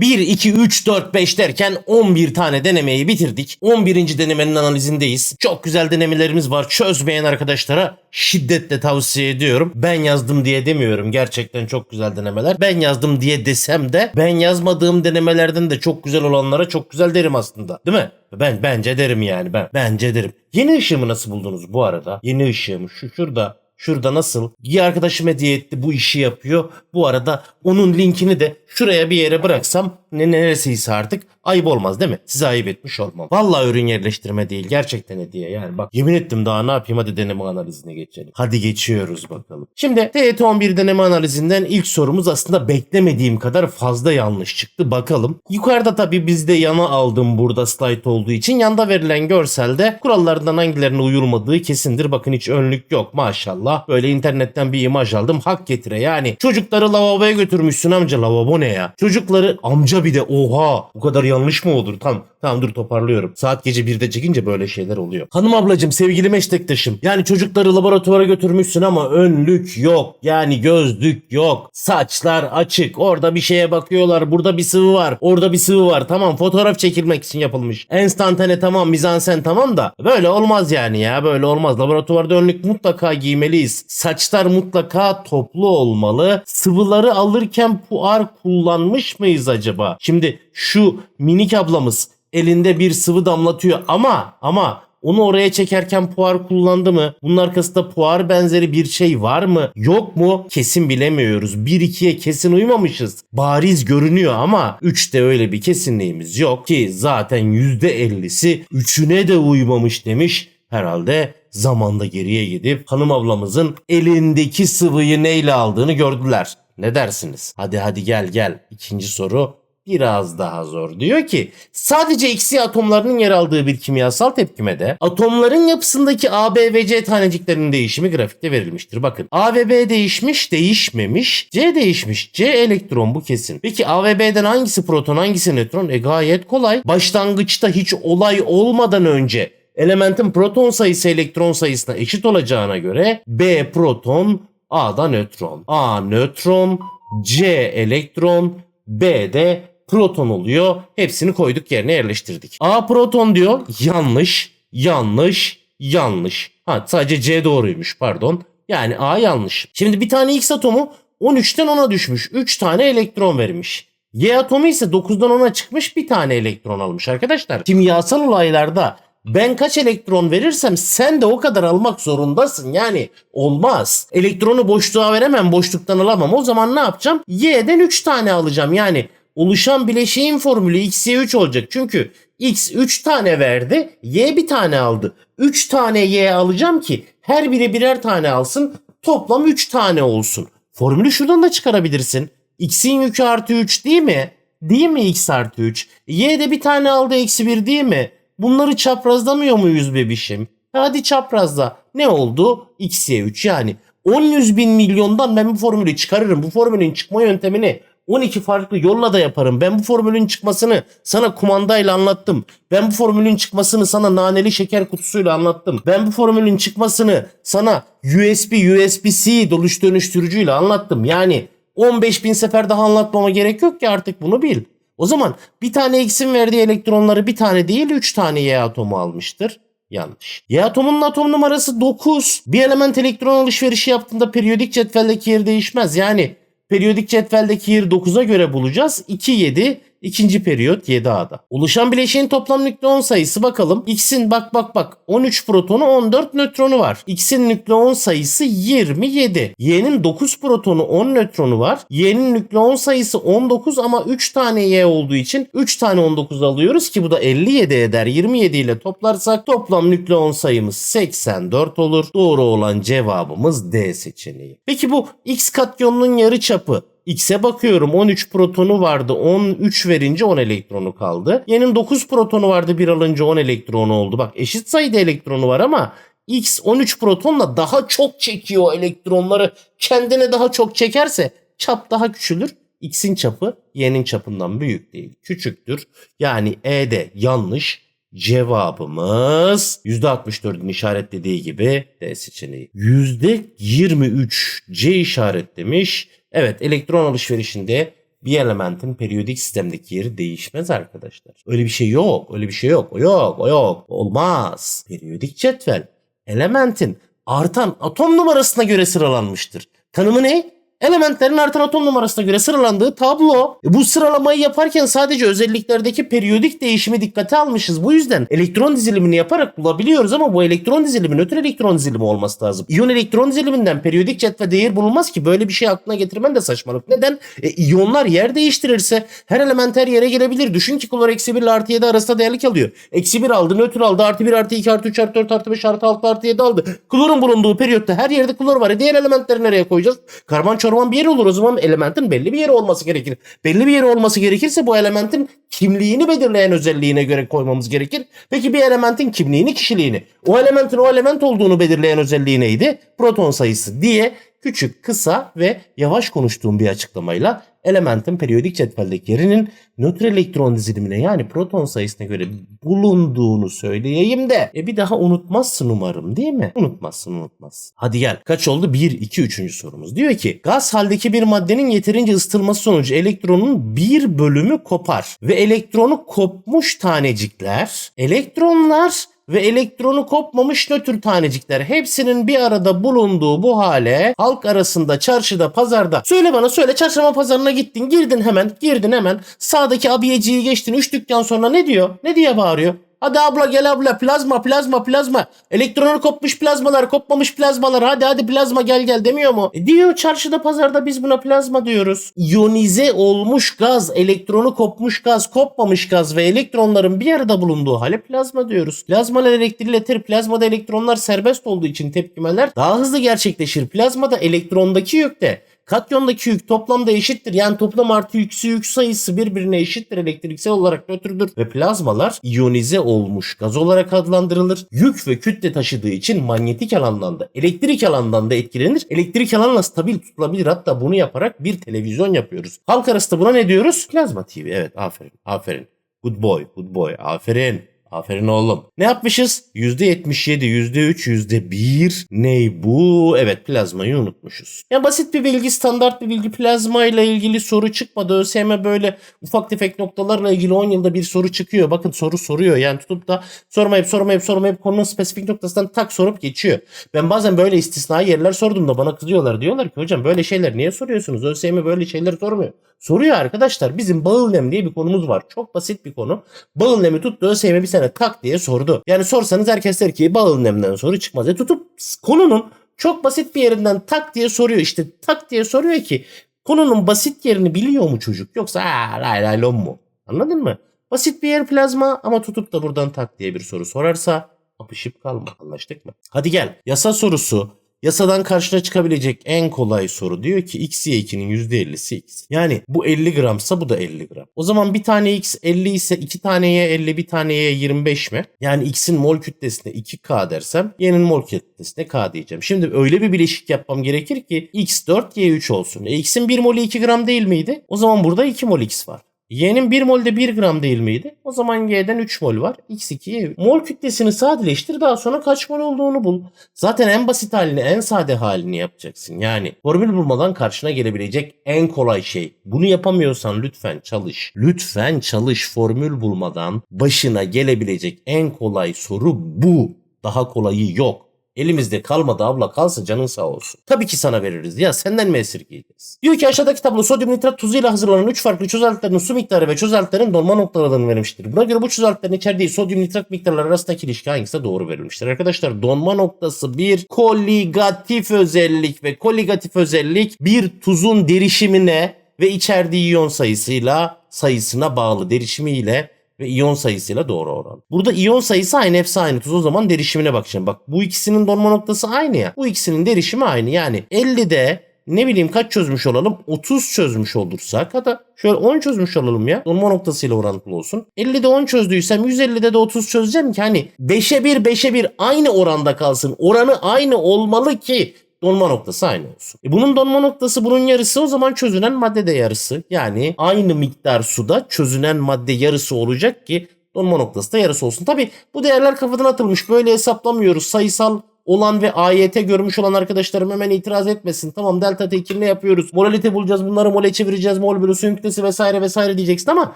1, 2, 3, 4, 5 derken 11 tane denemeyi bitirdik. 11. denemenin analizindeyiz. Çok güzel denemelerimiz var. Çözmeyen arkadaşlara şiddetle tavsiye ediyorum. Ben yazdım diye demiyorum. Gerçekten çok güzel denemeler. Ben yazdım diye desem de ben yazmadığım denemelerden de çok güzel olanlara çok güzel derim aslında. Değil mi? Ben bence derim yani ben. Bence derim. Yeni ışığımı nasıl buldunuz bu arada? Yeni ışığımı şu şurada Şurada nasıl? Bir arkadaşım hediye etti bu işi yapıyor. Bu arada onun linkini de şuraya bir yere bıraksam ne neresiyse artık ayıp olmaz değil mi? Size ayıp etmiş olmam. Vallahi ürün yerleştirme değil gerçekten hediye yani bak yemin ettim daha ne yapayım hadi deneme analizine geçelim. Hadi geçiyoruz bakalım. Şimdi TET11 deneme analizinden ilk sorumuz aslında beklemediğim kadar fazla yanlış çıktı bakalım. Yukarıda tabii bizde yana aldım burada slide olduğu için yanda verilen görselde kurallardan hangilerine uyulmadığı kesindir. Bakın hiç önlük yok maşallah. Böyle internetten bir imaj aldım hak getire yani. Çocukları lavaboya götürmüşsün amca lavabo ne ya? Çocukları amca bir de oha bu kadar yanlış mı olur? Tamam tamam dur toparlıyorum. Saat gece 1'de çekince böyle şeyler oluyor. Hanım ablacım sevgili meslektaşım. Yani çocukları laboratuvara götürmüşsün ama önlük yok. Yani gözlük yok. Saçlar açık. Orada bir şeye bakıyorlar. Burada bir sıvı var. Orada bir sıvı var. Tamam fotoğraf çekilmek için yapılmış. Enstantane tamam mizansen tamam da böyle olmaz yani ya böyle olmaz. Laboratuvarda önlük mutlaka giymeliyiz. Saçlar mutlaka toplu olmalı. Sıvıları alırken puar kullanmış mıyız acaba? Şimdi şu minik ablamız elinde bir sıvı damlatıyor ama ama onu oraya çekerken puar kullandı mı? Bunun arkasında puar benzeri bir şey var mı? Yok mu? Kesin bilemiyoruz. 1-2'ye kesin uymamışız. Bariz görünüyor ama 3'te öyle bir kesinliğimiz yok ki zaten %50'si 3'üne de uymamış demiş. Herhalde zamanda geriye gidip hanım ablamızın elindeki sıvıyı neyle aldığını gördüler. Ne dersiniz? Hadi hadi gel gel. İkinci soru biraz daha zor. Diyor ki sadece eksi atomlarının yer aldığı bir kimyasal tepkimede atomların yapısındaki A, B ve C taneciklerinin değişimi grafikte verilmiştir. Bakın A ve B değişmiş, değişmemiş. C değişmiş. C elektron bu kesin. Peki A ve B'den hangisi proton, hangisi nötron? E gayet kolay. Başlangıçta hiç olay olmadan önce elementin proton sayısı elektron sayısına eşit olacağına göre B proton, A da nötron. A nötron, C elektron, B de proton oluyor. Hepsini koyduk yerine yerleştirdik. A proton diyor. Yanlış, yanlış, yanlış. Ha sadece C doğruymuş pardon. Yani A yanlış. Şimdi bir tane X atomu 13'ten 10'a düşmüş. 3 tane elektron vermiş. Y atomu ise 9'dan 10'a çıkmış bir tane elektron almış arkadaşlar. Kimyasal olaylarda ben kaç elektron verirsem sen de o kadar almak zorundasın. Yani olmaz. Elektronu boşluğa veremem, boşluktan alamam. O zaman ne yapacağım? Y'den 3 tane alacağım. Yani oluşan bileşiğin formülü x'ye 3 olacak. Çünkü x 3 tane verdi, y bir tane aldı. 3 tane y alacağım ki her biri birer tane alsın. Toplam 3 tane olsun. Formülü şuradan da çıkarabilirsin. x'in yükü artı 3 değil mi? Değil mi x artı 3? Y de bir tane aldı eksi 1 değil mi? Bunları çaprazlamıyor muyuz bebişim? Hadi çaprazla. Ne oldu? X'ye 3 yani. 10 yüz bin milyondan ben bu formülü çıkarırım. Bu formülün çıkma yöntemini 12 farklı yolla da yaparım. Ben bu formülün çıkmasını sana kumandayla anlattım. Ben bu formülün çıkmasını sana naneli şeker kutusuyla anlattım. Ben bu formülün çıkmasını sana USB, USB-C doluş dönüştürücüyle anlattım. Yani 15 bin sefer daha anlatmama gerek yok ki artık bunu bil. O zaman bir tane X'in verdiği elektronları bir tane değil 3 tane Y atomu almıştır. Yanlış. Y atomunun atom numarası 9. Bir element elektron alışverişi yaptığında periyodik cetveldeki yeri değişmez. Yani periyodik cetveldeki yeri 9'a göre bulacağız. 2, 7, ikinci periyot 7A'da. Oluşan bileşiğin toplam nükleon sayısı bakalım. X'in bak bak bak 13 protonu 14 nötronu var. X'in nükleon sayısı 27. Y'nin 9 protonu 10 nötronu var. Y'nin nükleon sayısı 19 ama 3 tane Y olduğu için 3 tane 19 alıyoruz ki bu da 57 eder. 27 ile toplarsak toplam nükleon sayımız 84 olur. Doğru olan cevabımız D seçeneği. Peki bu X katyonunun yarı çapı X'e bakıyorum 13 protonu vardı 13 verince 10 elektronu kaldı. Y'nin 9 protonu vardı bir alınca 10 elektronu oldu. Bak eşit sayıda elektronu var ama X 13 protonla daha çok çekiyor elektronları. Kendine daha çok çekerse çap daha küçülür. X'in çapı Y'nin çapından büyük değil. Küçüktür. Yani E'de yanlış. Cevabımız %64'ün işaretlediği gibi D seçeneği. %23 C işaretlemiş. Evet elektron alışverişinde bir elementin periyodik sistemdeki yeri değişmez arkadaşlar. Öyle bir şey yok. Öyle bir şey yok. O yok. O yok. Olmaz. Periyodik cetvel elementin artan atom numarasına göre sıralanmıştır. Tanımı ne? Elementlerin artan atom numarasına göre sıralandığı tablo. E bu sıralamayı yaparken sadece özelliklerdeki periyodik değişimi dikkate almışız. Bu yüzden elektron dizilimini yaparak bulabiliyoruz ama bu elektron dizilimi nötr elektron dizilimi olması lazım. İyon elektron diziliminden periyodik cetve değer bulunmaz ki böyle bir şey aklına getirmen de saçmalık. Neden? E, iyonlar yer değiştirirse her element her yere gelebilir. Düşün ki klor eksi 1 ile artı 7 arasında değerlik alıyor. Eksi 1 aldı, nötr aldı, artı 1 artı 2 artı 3 artı 4 artı 5 artı 6 artı 7 aldı. Klorun bulunduğu periyotta her yerde klor var. E diğer elementleri nereye koyacağız? Karman çorman bir yer olur. O zaman elementin belli bir yeri olması gerekir. Belli bir yeri olması gerekirse bu elementin kimliğini belirleyen özelliğine göre koymamız gerekir. Peki bir elementin kimliğini, kişiliğini, o elementin o element olduğunu belirleyen özelliği neydi? Proton sayısı diye küçük, kısa ve yavaş konuştuğum bir açıklamayla elementin periyodik cetveldeki yerinin nötr elektron dizilimine yani proton sayısına göre bulunduğunu söyleyeyim de e bir daha unutmazsın umarım değil mi? Unutmazsın unutmazsın. Hadi gel. Kaç oldu? 1, 2, 3. sorumuz. Diyor ki gaz haldeki bir maddenin yeterince ısıtılması sonucu elektronun bir bölümü kopar ve elektronu kopmuş tanecikler elektronlar ve elektronu kopmamış nötr tanecikler. Hepsinin bir arada bulunduğu bu hale halk arasında çarşıda pazarda. Söyle bana söyle. Çarşamba pazarına gittin girdin hemen girdin hemen. Sağdaki abiyeciyi geçtin 3 dükkan sonra ne diyor? Ne diye bağırıyor Hadi abla gel abla plazma plazma plazma. Elektronu kopmuş plazmalar kopmamış plazmalar hadi hadi plazma gel gel demiyor mu? E diyor çarşıda pazarda biz buna plazma diyoruz. İyonize olmuş gaz, elektronu kopmuş gaz, kopmamış gaz ve elektronların bir arada bulunduğu hale plazma diyoruz. Plazmalar elektriletir. Plazmada elektronlar serbest olduğu için tepkimeler daha hızlı gerçekleşir. Plazmada elektrondaki yük de Katyondaki yük toplamda eşittir. Yani toplam artı yüksü yük sayısı birbirine eşittir. Elektriksel olarak nötrdür. Ve plazmalar iyonize olmuş gaz olarak adlandırılır. Yük ve kütle taşıdığı için manyetik alandan da elektrik alandan da etkilenir. Elektrik alanla stabil tutulabilir. Hatta bunu yaparak bir televizyon yapıyoruz. Halk arasında buna ne diyoruz? Plazma TV. Evet aferin. Aferin. Good boy. Good boy. Aferin. Aferin oğlum. Ne yapmışız? %77, %3, %1. Ney bu? Evet plazmayı unutmuşuz. Ya basit bir bilgi, standart bir bilgi. Plazma ile ilgili soru çıkmadı. ÖSYM böyle ufak tefek noktalarla ilgili 10 yılda bir soru çıkıyor. Bakın soru soruyor. Yani tutup da sormayıp sormayıp sormayıp konunun spesifik noktasından tak sorup geçiyor. Ben bazen böyle istisnai yerler sordum da bana kızıyorlar. Diyorlar ki hocam böyle şeyler niye soruyorsunuz? ÖSYM böyle şeyler sormuyor. Soruyor arkadaşlar. Bizim bağıl diye bir konumuz var. Çok basit bir konu. Bağıl nemi tuttu ÖSYM bir sene tak diye sordu. Yani sorsanız herkes der ki bağıl nemden soru çıkmaz. E tutup konunun çok basit bir yerinden tak diye soruyor. İşte tak diye soruyor ki konunun basit yerini biliyor mu çocuk? Yoksa aa, lay lay lom mu? Anladın mı? Basit bir yer plazma ama tutup da buradan tak diye bir soru sorarsa apışıp kalma. Anlaştık mı? Hadi gel. Yasa sorusu Yasadan karşına çıkabilecek en kolay soru diyor ki x y 2'nin %50'si x. Yani bu 50 gramsa bu da 50 gram. O zaman bir tane x 50 ise iki tane y 50 bir tane y 25 mi? Yani x'in mol kütlesine 2k dersem y'nin mol kütlesine k diyeceğim. Şimdi öyle bir bileşik yapmam gerekir ki x 4 y 3 olsun. E x'in 1 molü 2 gram değil miydi? O zaman burada 2 mol x var. Y'nin 1 molde 1 gram değil miydi? O zaman Y'den 3 mol var. X2 Y. Mol kütlesini sadeleştir daha sonra kaç mol olduğunu bul. Zaten en basit halini en sade halini yapacaksın. Yani formül bulmadan karşına gelebilecek en kolay şey. Bunu yapamıyorsan lütfen çalış. Lütfen çalış formül bulmadan başına gelebilecek en kolay soru bu. Daha kolayı yok. Elimizde kalmadı abla kalsın canın sağ olsun. Tabii ki sana veririz ya senden mi esirgeyeceğiz? Diyor ki aşağıdaki tablo sodyum nitrat tuzuyla hazırlanan 3 farklı çözeltilerin su miktarı ve çözeltilerin donma noktalarını vermiştir. Buna göre bu çözeltilerin içerdiği sodyum nitrat miktarları arasındaki ilişki hangisi doğru verilmiştir? Arkadaşlar donma noktası bir koligatif özellik ve koligatif özellik bir tuzun derişimine ve içerdiği iyon sayısıyla sayısına bağlı derişimiyle ve iyon sayısıyla doğru oran. Burada iyon sayısı aynı hepsi aynı tuz o zaman derişimine bakacağım. Bak bu ikisinin donma noktası aynı ya. Bu ikisinin derişimi aynı yani 50'de ne bileyim kaç çözmüş olalım 30 çözmüş olursak hatta şöyle 10 çözmüş olalım ya donma noktasıyla orantılı olsun. 50'de 10 çözdüysem 150'de de 30 çözeceğim ki hani 5'e 1 5'e 1 aynı oranda kalsın. Oranı aynı olmalı ki donma noktası aynı olsun. E bunun donma noktası bunun yarısı o zaman çözünen madde de yarısı. Yani aynı miktar suda çözünen madde yarısı olacak ki donma noktası da yarısı olsun. Tabi bu değerler kafadan atılmış böyle hesaplamıyoruz sayısal olan ve AYT görmüş olan arkadaşlarım hemen itiraz etmesin. Tamam delta tekil ne yapıyoruz? Moralite bulacağız bunları mole çevireceğiz. Mol bölüsü kütlesi vesaire vesaire diyeceksin ama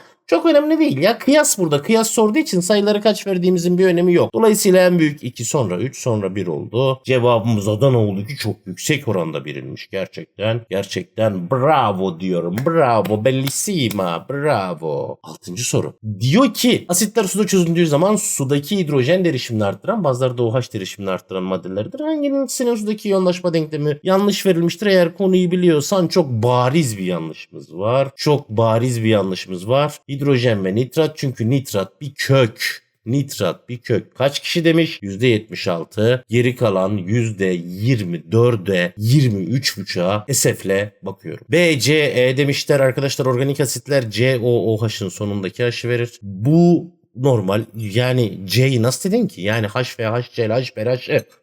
çok önemli değil ya. Kıyas burada. Kıyas sorduğu için sayıları kaç verdiğimizin bir önemi yok. Dolayısıyla en büyük 2 sonra 3 sonra 1 oldu. Cevabımız Adana oldu ki çok yüksek oranda verilmiş gerçekten. Gerçekten bravo diyorum. Bravo bellissima. Bravo. Altıncı soru. Diyor ki asitler suda çözüldüğü zaman sudaki hidrojen derişimini arttıran bazıları da OH derişimini arttıran maddelerdir. Hangisinin sudaki yoğunlaşma denklemi yanlış verilmiştir? Eğer konuyu biliyorsan çok bariz bir yanlışımız var. Çok bariz bir yanlışımız var. Hidrojen ve nitrat çünkü nitrat bir kök. Nitrat bir kök kaç kişi demiş? %76. Geri kalan %24'e 23.5'a SF'le bakıyorum. B, C, E demişler arkadaşlar organik asitler COOH'ın sonundaki H'ı verir. Bu normal yani C'yi nasıl dedin ki? Yani HF, HCl, HBr,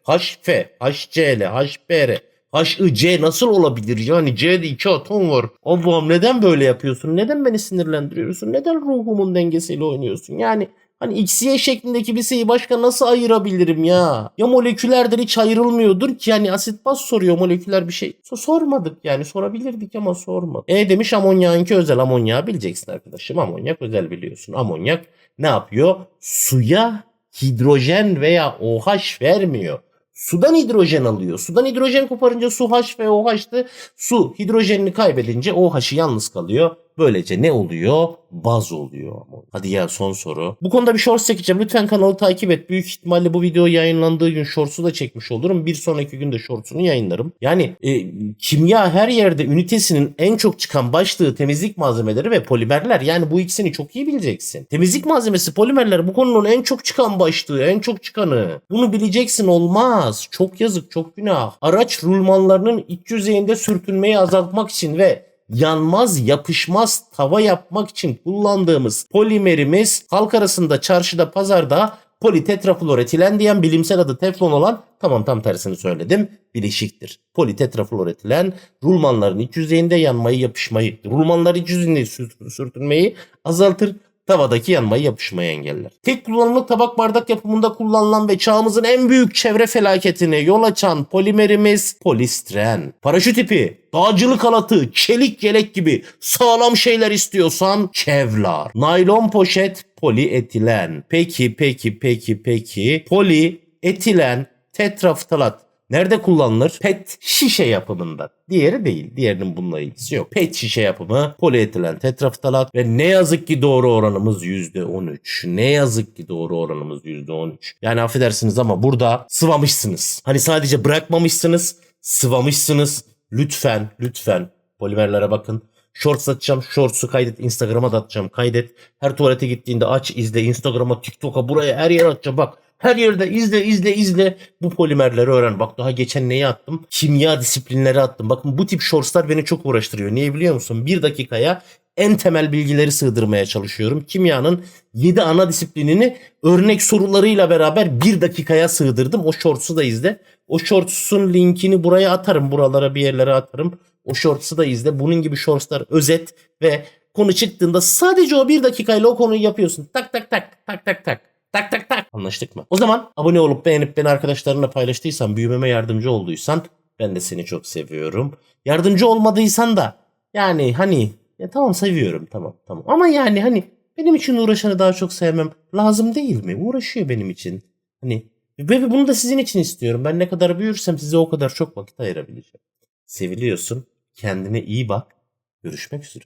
HF, HCl, HBr, HIC nasıl olabilir? Yani C'de iki atom var. Allah'ım neden böyle yapıyorsun? Neden beni sinirlendiriyorsun? Neden ruhumun dengesiyle oynuyorsun? Yani Hani XY şeklindeki bir şeyi başka nasıl ayırabilirim ya? Ya moleküllerden hiç ayrılmıyordur ki yani asit baz soruyor moleküler bir şey. So- sormadık yani sorabilirdik ama sormadık. E demiş amonyağınki özel amonyağı bileceksin arkadaşım. Amonyak özel biliyorsun. Amonyak ne yapıyor? Suya hidrojen veya OH vermiyor. Sudan hidrojen alıyor. Sudan hidrojen koparınca su H ve OH'tı. Su hidrojenini kaybedince OH'ı yalnız kalıyor. Böylece ne oluyor? Baz oluyor. Hadi ya son soru. Bu konuda bir shorts çekeceğim. Lütfen kanalı takip et. Büyük ihtimalle bu video yayınlandığı gün shorts'u da çekmiş olurum. Bir sonraki günde shorts'unu yayınlarım. Yani e, kimya her yerde ünitesinin en çok çıkan başlığı temizlik malzemeleri ve polimerler. Yani bu ikisini çok iyi bileceksin. Temizlik malzemesi polimerler bu konunun en çok çıkan başlığı, en çok çıkanı. Bunu bileceksin olmaz. Çok yazık, çok günah. Araç rulmanlarının iç yüzeyinde sürtünmeyi azaltmak için ve yanmaz yapışmaz tava yapmak için kullandığımız polimerimiz halk arasında çarşıda pazarda politetrafluoretilen diyen bilimsel adı teflon olan tamam tam tersini söyledim bileşiktir. Politetrafluoretilen rulmanların iç yüzeyinde yanmayı yapışmayı rulmanların iç yüzeyinde sür- sürtünmeyi azaltır tavadaki yanmayı yapışmayı engeller. Tek kullanımlık tabak bardak yapımında kullanılan ve çağımızın en büyük çevre felaketine yol açan polimerimiz polistiren. Paraşüt ipi, dağcılık halatı, çelik yelek gibi sağlam şeyler istiyorsan Kevlar. Naylon poşet polietilen. Peki peki peki peki polietilen tetraftalat Nerede kullanılır? PET şişe yapımında. Diğeri değil. Diğerinin bununla ilgisi yok. PET şişe yapımı polietilen tetraftalat ve ne yazık ki doğru oranımız %13. Ne yazık ki doğru oranımız %13. Yani affedersiniz ama burada sıvamışsınız. Hani sadece bırakmamışsınız, sıvamışsınız. Lütfen, lütfen polimerlere bakın. Shorts atacağım. Shorts'u kaydet. Instagram'a da atacağım. Kaydet. Her tuvalete gittiğinde aç, izle. Instagram'a, TikTok'a, buraya her yere atacağım. Bak her yerde izle izle izle bu polimerleri öğren. Bak daha geçen neyi attım? Kimya disiplinleri attım. Bakın bu tip shortslar beni çok uğraştırıyor. Niye biliyor musun? Bir dakikaya en temel bilgileri sığdırmaya çalışıyorum. Kimyanın 7 ana disiplinini örnek sorularıyla beraber bir dakikaya sığdırdım. O shorts'u da izle. O shorts'un linkini buraya atarım. Buralara bir yerlere atarım. O shorts'u da izle. Bunun gibi shortslar özet ve konu çıktığında sadece o bir dakikayla o konuyu yapıyorsun. Tak tak tak tak tak. Tak tak tak. Anlaştık mı? O zaman abone olup beğenip beni arkadaşlarına paylaştıysan, büyümeme yardımcı olduysan ben de seni çok seviyorum. Yardımcı olmadıysan da yani hani ya tamam seviyorum tamam tamam. Ama yani hani benim için uğraşanı daha çok sevmem lazım değil mi? Uğraşıyor benim için. Hani ve bunu da sizin için istiyorum. Ben ne kadar büyürsem size o kadar çok vakit ayırabileceğim. Seviliyorsun. Kendine iyi bak. Görüşmek üzere.